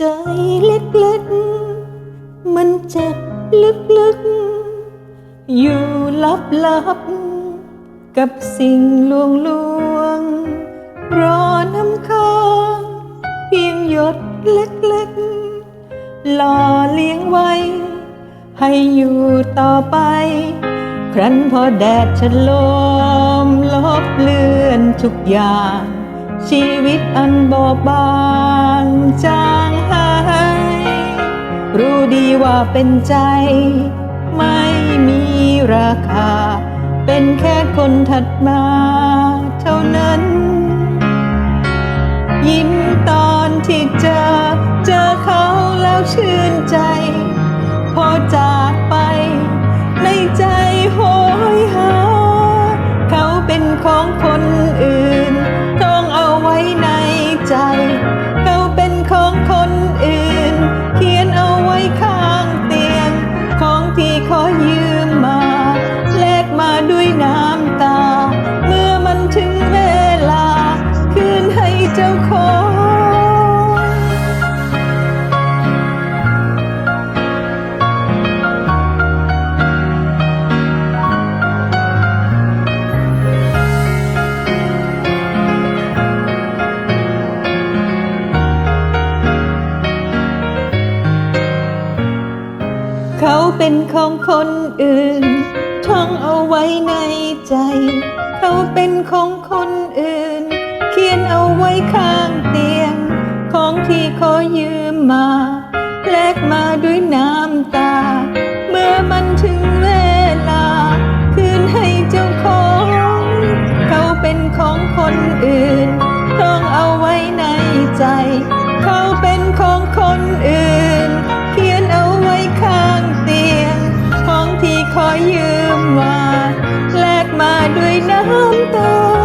ใจเล็กๆ มันเจ็บลึกๆ อยู่ลับลับๆ กับสิ่งลวงลวงรอน้ำค้างเพียงหยดเล็กๆ หล่อเลี้ยงไว้ ให้อยู่ต่อไป ครั้นพอแดดฉลมลบเลือนทุกอย่าง ชีวิตอันบอบบางจางหายรู้ดีว่าเป็นใจ ไม่มีราคา เป็นแค่คนถัดมาเท่านั้น ยิ้มตอนที่เจอ เจอเขาแล้วชื่นใจ พอใน เขาเป็นของคนอื่น ท่องเอาไว้ในใจ เขาเป็นของคนอื่น เขียนเอาไว้ข้างเตียง ของที่ขอยืมมา แลกมาด้วยน้ำตา เมื่อมันถึงเวลา คืนให้เจ้าของ เขาเป็นของคนอื่น ท่องเอาไว้ในใจ เขา ขอยืมมาแลกมาด้วยน้ำตา